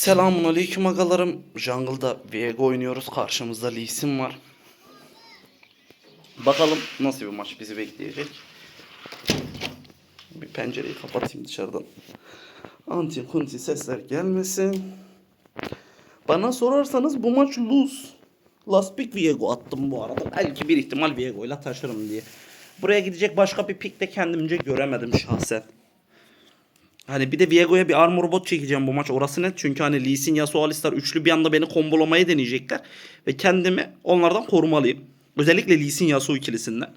Selamun aleyküm agalarım. Jungle'da Viego oynuyoruz. Karşımızda Lee Sin var. Bakalım nasıl bir maç bizi bekleyecek. Bir pencereyi kapatayım dışarıdan. Anti kunti sesler gelmesin. Bana sorarsanız bu maç lose. Last pick Viego attım bu arada. Belki bir ihtimal Viego ile taşırım diye. Buraya gidecek başka bir pick de kendimce göremedim şahsen. Hani bir de Viego'ya bir armor bot çekeceğim bu maç. Orası net. Çünkü hani Lee Sin, Yasuo, Alistar üçlü bir anda beni kombolamaya deneyecekler. Ve kendimi onlardan korumalıyım. Özellikle Lee Sin, Yasuo ikilisinden.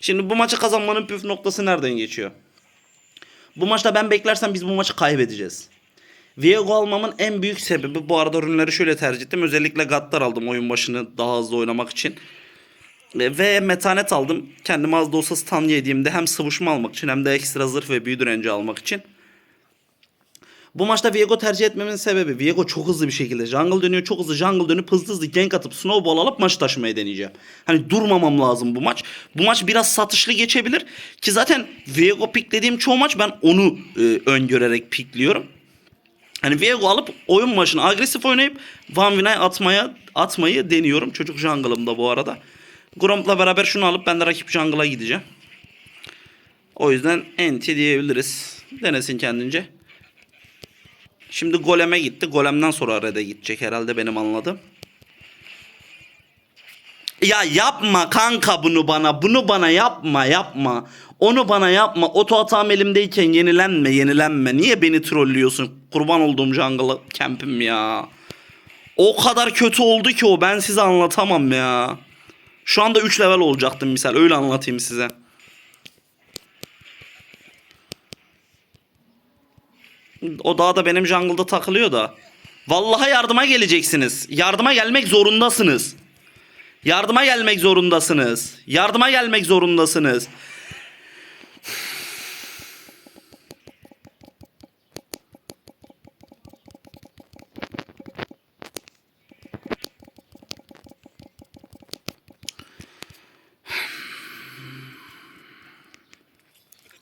Şimdi bu maçı kazanmanın püf noktası nereden geçiyor? Bu maçta ben beklersem biz bu maçı kaybedeceğiz. Viego almamın en büyük sebebi bu arada ürünleri şöyle tercih ettim. Özellikle Gattar aldım oyun başını daha hızlı oynamak için. E, Ve metanet aldım. Kendime az da olsa stun yediğimde hem sıvışma almak için hem de ekstra zırh ve büyü direnci almak için. Bu maçta Viego tercih etmemin sebebi Viego çok hızlı bir şekilde jungle dönüyor. Çok hızlı jungle dönüp hızlı hızlı gank atıp snowball alıp maç taşımaya deneyeceğim. Hani durmamam lazım bu maç. Bu maç biraz satışlı geçebilir. Ki zaten Viego piklediğim çoğu maç ben onu e, öngörerek pikliyorum. Hani Viego alıp oyun başına agresif oynayıp Van Vinay atmaya atmayı deniyorum. Çocuk jungle'ımda bu arada. Gromp'la beraber şunu alıp ben de rakip jungle'a gideceğim. O yüzden enti diyebiliriz. Denesin kendince. Şimdi goleme gitti. Golemden sonra red'e gidecek herhalde benim anladığım. Ya yapma kanka bunu bana. Bunu bana yapma yapma. Onu bana yapma. Oto hatam elimdeyken yenilenme yenilenme. Niye beni trollüyorsun? Kurban olduğum jungle camp'im ya. O kadar kötü oldu ki o. Ben size anlatamam ya. Şu anda 3 level olacaktım misal. Öyle anlatayım size. O dağda benim jungle'da takılıyor da. Vallahi yardıma geleceksiniz. Yardıma gelmek zorundasınız. Yardıma gelmek zorundasınız. Yardıma gelmek zorundasınız.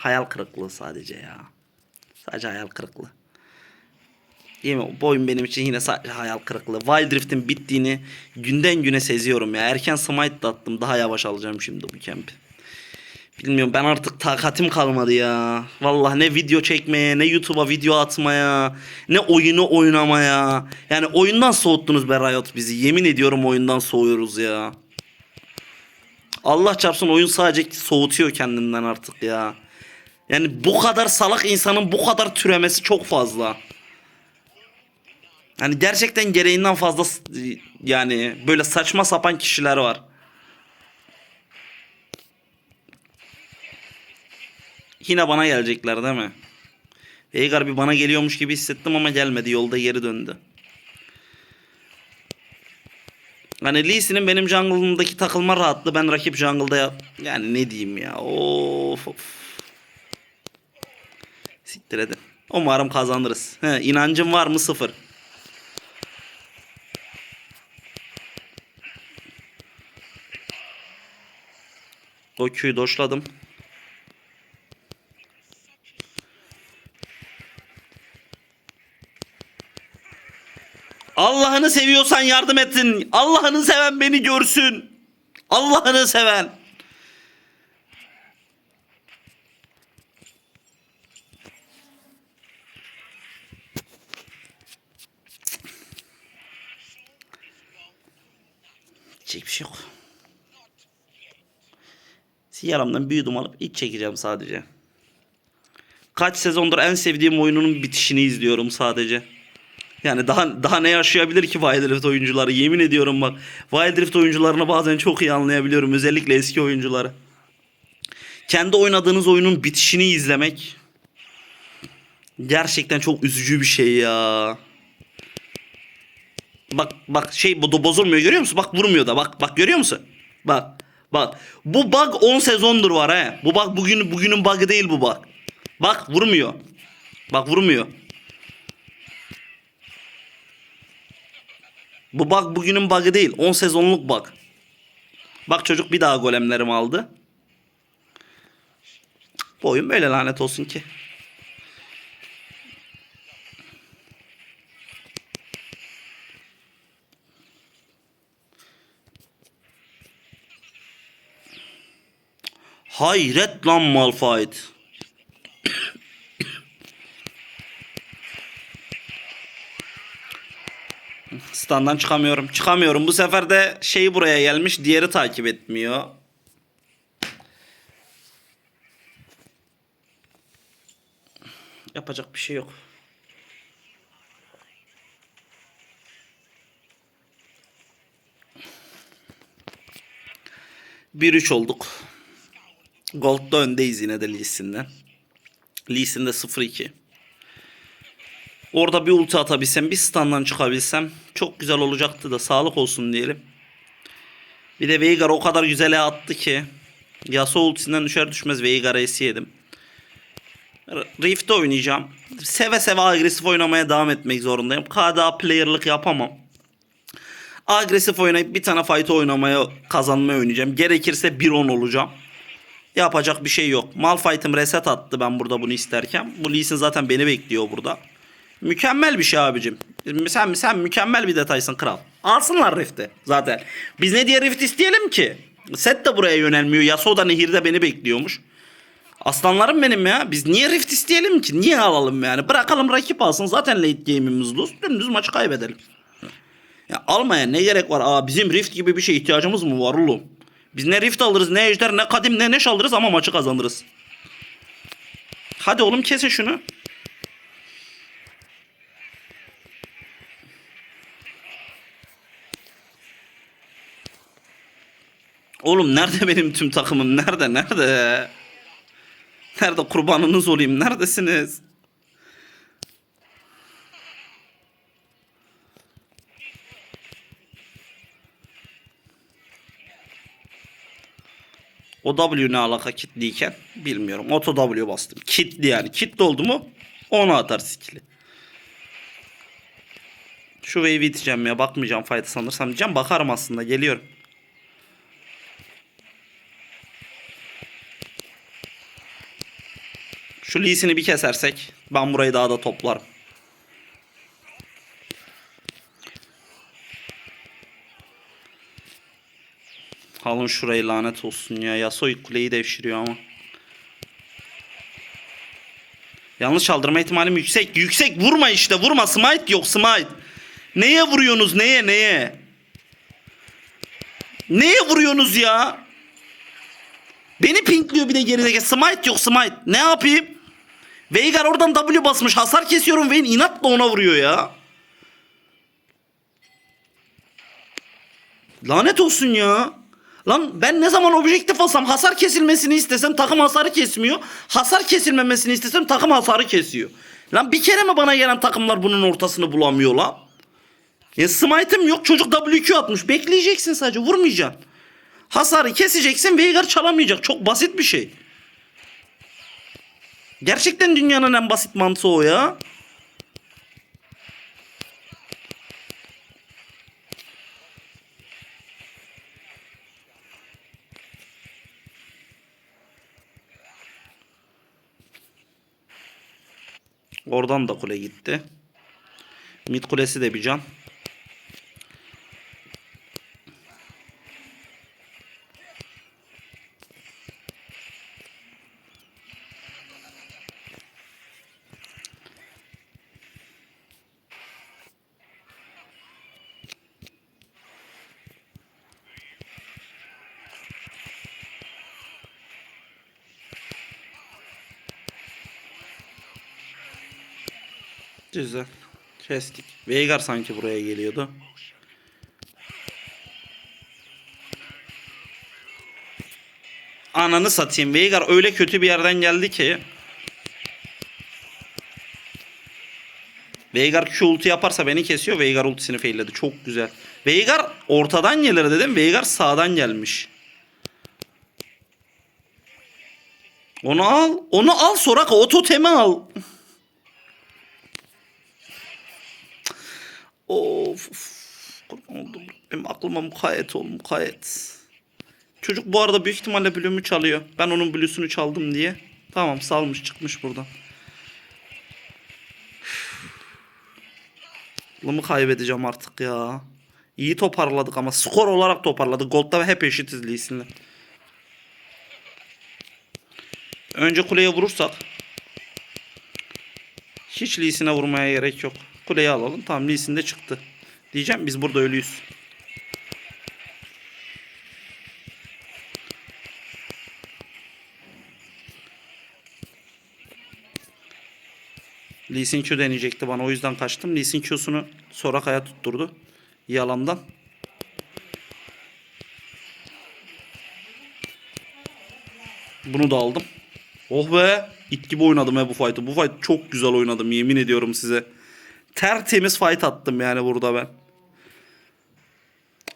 Hayal kırıklığı sadece ya. Sadece hayal kırıklığı. Değil mi? Bu oyun benim için yine sadece hayal kırıklığı. Wild Rift'in bittiğini günden güne seziyorum ya. Erken smite de attım. Daha yavaş alacağım şimdi bu kempi. Bilmiyorum ben artık takatim kalmadı ya. Vallahi ne video çekmeye, ne YouTube'a video atmaya, ne oyunu oynamaya. Yani oyundan soğuttunuz be Riot bizi. Yemin ediyorum oyundan soğuyoruz ya. Allah çarpsın oyun sadece soğutuyor kendinden artık ya. Yani bu kadar salak insanın bu kadar türemesi çok fazla. Hani gerçekten gereğinden fazla yani böyle saçma sapan kişiler var. Yine bana gelecekler değil mi? Veigar bir bana geliyormuş gibi hissettim ama gelmedi. Yolda geri döndü. Hani Lee Sin'in benim jungle'ımdaki takılma rahatlığı ben rakip jungle'da ya- yani ne diyeyim ya. Of of. Siktir edin. Umarım kazanırız. He, inancım var mı? Sıfır. O Q'yu doşladım. Allah'ını seviyorsan yardım etsin. Allah'ını seven beni görsün. Allah'ını seven. Çek bir şey yok. Siyaramdan bir yudum alıp iç çekeceğim sadece. Kaç sezondur en sevdiğim oyununun bitişini izliyorum sadece. Yani daha daha ne yaşayabilir ki Wild Rift oyuncuları? Yemin ediyorum bak. Wild Rift oyuncularını bazen çok iyi anlayabiliyorum. Özellikle eski oyuncuları. Kendi oynadığınız oyunun bitişini izlemek gerçekten çok üzücü bir şey ya. Bak bak şey bu bozulmuyor görüyor musun? Bak vurmuyor da bak bak görüyor musun? Bak bak bu bug 10 sezondur var he. Bu bug bugün bugünün bug'ı değil bu bug. Bak vurmuyor. Bak vurmuyor. Bu bug bugünün bug'ı değil. 10 sezonluk bug. Bak çocuk bir daha golemlerimi aldı. Bu oyun böyle lanet olsun ki. Hayret lan Malphite. Standdan çıkamıyorum. Çıkamıyorum. Bu sefer de şey buraya gelmiş. Diğeri takip etmiyor. Yapacak bir şey yok. Bir üç olduk. Gold'da öndeyiz yine de Lee Sin'den. Lee Sin'de 0-2. Orada bir ulti atabilsem, bir standdan çıkabilsem çok güzel olacaktı da sağlık olsun diyelim. Bir de Veigar o kadar güzele attı ki. Yasuo ultisinden düşer düşmez Veigar'a yedim. Rift'te oynayacağım. Seve seve agresif oynamaya devam etmek zorundayım. KDA player'lık yapamam. Agresif oynayıp bir tane fight oynamaya kazanmaya oynayacağım. Gerekirse 1-10 olacağım. Yapacak bir şey yok. Malphite'ım reset attı ben burada bunu isterken. Bu Lee zaten beni bekliyor burada. Mükemmel bir şey abicim. Sen, sen mükemmel bir detaysın kral. Alsınlar Rift'i zaten. Biz ne diye Rift isteyelim ki? Set de buraya yönelmiyor. Yasuo da nehirde beni bekliyormuş. Aslanlarım benim ya. Biz niye Rift isteyelim ki? Niye alalım yani? Bırakalım rakip alsın. Zaten late game'imiz loose. Dümdüz maçı kaybedelim. Ya almaya ne gerek var? Aa bizim Rift gibi bir şey ihtiyacımız mı var oğlum? Biz ne Rift alırız, ne Ejder, ne Kadim, ne Neş alırız ama maçı kazanırız. Hadi oğlum kesin şunu. Oğlum nerede benim tüm takımım? Nerede? Nerede? Nerede kurbanınız olayım? Neredesiniz? O W ne alaka kitliyken bilmiyorum. Auto W bastım. Kitli yani. Kitli oldu mu onu atar skill'i. Şu wave'i iteceğim ya. Bakmayacağım fight'a sanırsam diyeceğim. Bakarım aslında. Geliyorum. Şu Lee'sini bir kesersek ben burayı daha da toplarım. Alın şurayı lanet olsun ya. Yasuo kuleyi devşiriyor ama. Yanlış çaldırma ihtimalim yüksek. Yüksek vurma işte vurma. Smite yok smite. Neye vuruyorsunuz neye neye? Neye vuruyorsunuz ya? Beni pinkliyor bir de gerideki. Smite yok smite. Ne yapayım? Veigar oradan W basmış. Hasar kesiyorum. Vayne inatla ona vuruyor ya. Lanet olsun ya. Lan ben ne zaman objektif alsam hasar kesilmesini istesem takım hasarı kesmiyor. Hasar kesilmemesini istesem takım hasarı kesiyor. Lan bir kere mi bana gelen takımlar bunun ortasını bulamıyor lan? Ya smite'ım yok çocuk WQ atmış. Bekleyeceksin sadece vurmayacaksın. Hasarı keseceksin Veigar çalamayacak. Çok basit bir şey. Gerçekten dünyanın en basit mantığı o ya. Oradan da kule gitti. Mid kulesi de bir can. Güzel. Kestik. Veigar sanki buraya geliyordu. Ananı satayım. Veigar öyle kötü bir yerden geldi ki. Veigar Q ulti yaparsa beni kesiyor. Veigar ultisini failledi. Çok güzel. Veigar ortadan gelir dedim. Veigar sağdan gelmiş. Onu al. Onu al Soraka. O totemi al. Of. Kurban oldum. Benim aklıma mukayyet ol mukayyet. Çocuk bu arada büyük ihtimalle blümü çalıyor. Ben onun blüsünü çaldım diye. Tamam salmış çıkmış buradan. Aklımı kaybedeceğim artık ya. İyi toparladık ama skor olarak toparladık. Gold'da hep eşitiz Lee Sin'le. Önce kuleye vurursak. Hiç Lee Sin'e vurmaya gerek yok. Kuleyi alalım. Tamam Lee Sin de çıktı. Diyeceğim biz burada ölüyüz. Lee Sin Q deneyecekti bana. O yüzden kaçtım. Lee Sin Q'sunu Soraka'ya tutturdu. Yalandan. Bunu da aldım. Oh be. İt gibi oynadım he bu fight'ı. Bu fight çok güzel oynadım yemin ediyorum size. Tertemiz fight attım yani burada ben.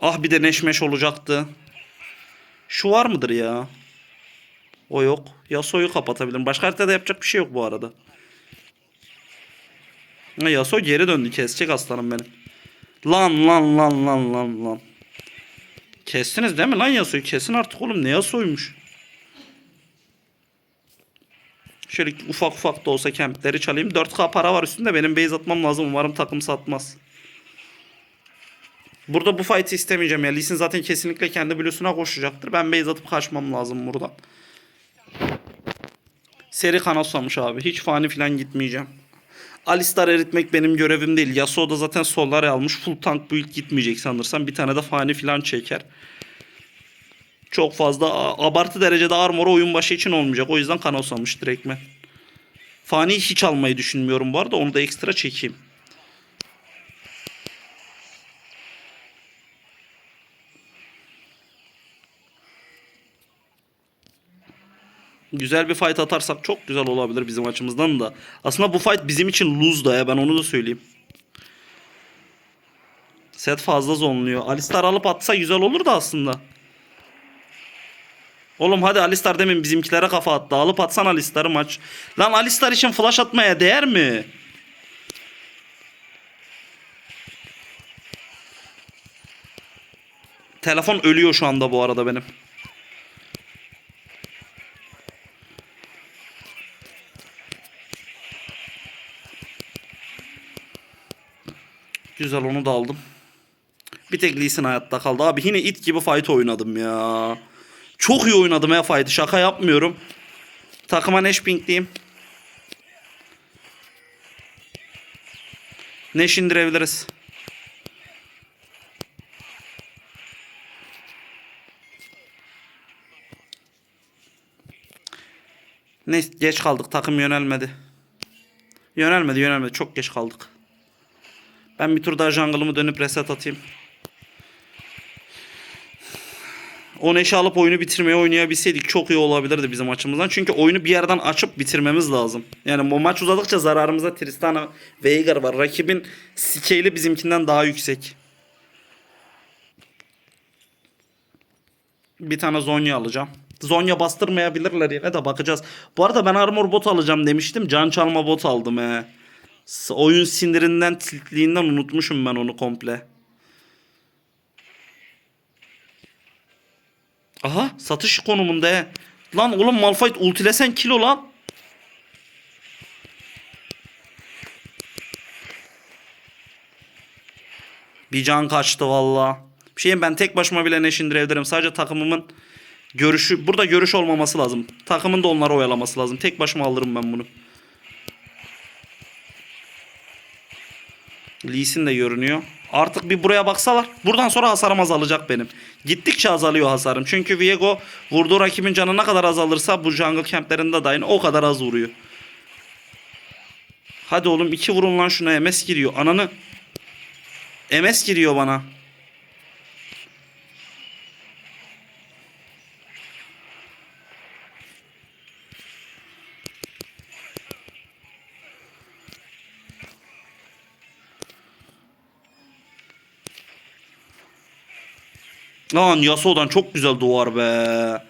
Ah bir de neşmeş olacaktı. Şu var mıdır ya? O yok. Yasuo'yu kapatabilirim. Başka haritada yapacak bir şey yok bu arada. Yasuo geri döndü. Kesecek aslanım benim. Lan lan lan lan lan lan. Kestiniz değil mi lan Yasuo'yu? Kesin artık oğlum. Ne Yasuo'ymuş? Şöyle ufak ufak da olsa kempleri çalayım. 4K para var üstünde. Benim base atmam lazım. Umarım takım satmaz. Burada bu fight'i istemeyeceğim ya. Lee Sin zaten kesinlikle kendi blüsüne koşacaktır. Ben base atıp kaçmam lazım buradan. Seri kanaslamış abi. Hiç fani falan gitmeyeceğim. Alistar eritmek benim görevim değil. Yasuo da zaten Solare almış. Full tank build gitmeyecek sanırsam. Bir tane de fani falan çeker. Çok fazla abartı derecede armor oyun başı için olmayacak. O yüzden kanoslamış direktmen. Fani hiç almayı düşünmüyorum bu arada. Onu da ekstra çekeyim. Güzel bir fight atarsak çok güzel olabilir bizim açımızdan da. Aslında bu fight bizim için lose da ya ben onu da söyleyeyim. Set fazla zonluyor. Alistar alıp atsa güzel olur da aslında. Oğlum hadi Alistar demin bizimkilere kafa attı. Alıp atsan Alistar'ı maç. Lan Alistar için flash atmaya değer mi? Telefon ölüyor şu anda bu arada benim. Güzel onu da aldım. Bir tek Lee hayatta kaldı. Abi yine it gibi fight oynadım ya. Çok iyi oynadım fight'ı. Şaka yapmıyorum. Takıma Neş pinkleyeyim. Neş indirebiliriz. Ne geç kaldık. Takım yönelmedi. Yönelmedi yönelmedi. Çok geç kaldık. Ben bir tur daha jungle'ımı dönüp reset atayım. O neşe alıp oyunu bitirmeye oynayabilseydik çok iyi olabilirdi bizim açımızdan. Çünkü oyunu bir yerden açıp bitirmemiz lazım. Yani bu maç uzadıkça zararımıza Tristana Veigar var. Rakibin scale'i bizimkinden daha yüksek. Bir tane Zonya alacağım. Zonya bastırmayabilirler yine de bakacağız. Bu arada ben armor bot alacağım demiştim. Can çalma bot aldım he. Oyun sinirinden, tiltliğinden unutmuşum ben onu komple. Aha satış konumunda he. Lan oğlum Malphite ultilesen kilo lan. Bir can kaçtı valla. Bir şeyim ben tek başıma bile neş indirebilirim. Sadece takımımın görüşü burada görüş olmaması lazım. Takımın da onları oyalaması lazım. Tek başıma alırım ben bunu. Lee Sin de görünüyor. Artık bir buraya baksalar. Buradan sonra hasarım azalacak benim. Gittikçe azalıyor hasarım. Çünkü Viego vurduğu rakibin canı ne kadar azalırsa bu jungle camplerinde de aynı o kadar az vuruyor. Hadi oğlum iki vurun lan şuna MS giriyor. Ananı. MS giriyor bana. Lan Yasuo'dan çok güzel duvar be.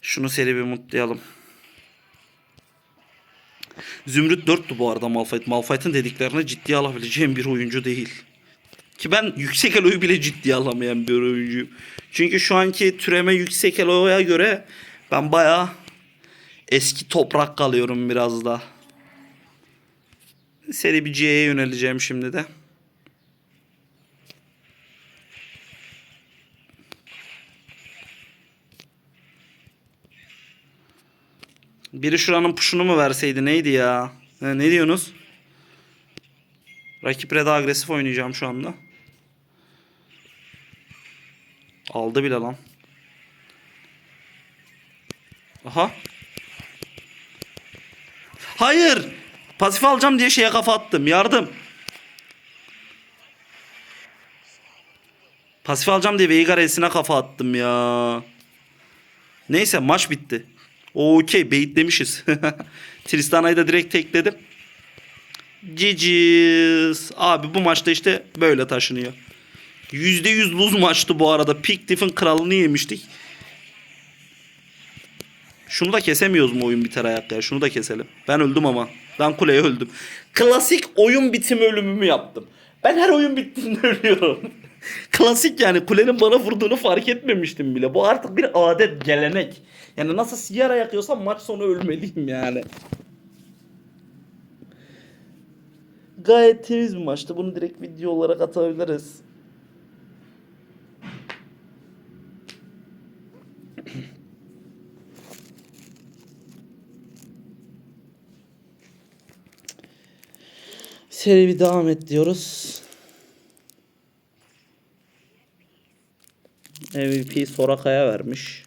Şunu seri bir mutlayalım. Zümrüt 4'tü bu arada Malphite. Malphite'ın dediklerini ciddiye alabileceğim bir oyuncu değil. Ki ben yüksek eloyu bile ciddiye alamayan bir oyuncuyum. Çünkü şu anki türeme yüksek eloya göre ben bayağı eski toprak kalıyorum biraz da. Seri bir C'ye yöneleceğim şimdi de. Biri şuranın puşunu mu verseydi neydi ya? He, ne diyorsunuz? Rakip Red'e agresif oynayacağım şu anda. Aldı bile lan. Aha. Hayır. Pasif alacağım diye şeye kafa attım. Yardım. Pasif alacağım diye Veigar elsine kafa attım ya. Neyse maç bitti. Okey beyitlemişiz. Tristana'yı da direkt tekledim. Ciciz. Abi bu maçta işte böyle taşınıyor. %100 lose maçtı bu arada. Peak Diff'in kralını yemiştik. Şunu da kesemiyoruz mu oyun biter ayak ya? Şunu da keselim. Ben öldüm ama. Ben kuleye öldüm. Klasik oyun bitimi ölümümü yaptım. Ben her oyun bittiğinde ölüyorum. Klasik yani kulenin bana vurduğunu fark etmemiştim bile. Bu artık bir adet, gelenek. Yani nasıl sigara yakıyorsam maç sonu ölmeliyim yani. Gayet temiz bir maçtı. Bunu direkt video olarak atabiliriz. Seri devam et diyoruz. MVP Soraka'ya vermiş.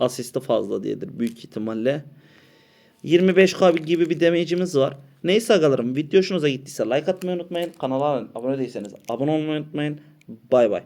Asisti fazla diyedir büyük ihtimalle. 25k gibi bir damage'imiz var. Neyse agalarım video hoşunuza gittiyse like atmayı unutmayın. Kanala abone değilseniz abone olmayı unutmayın. Bay bay.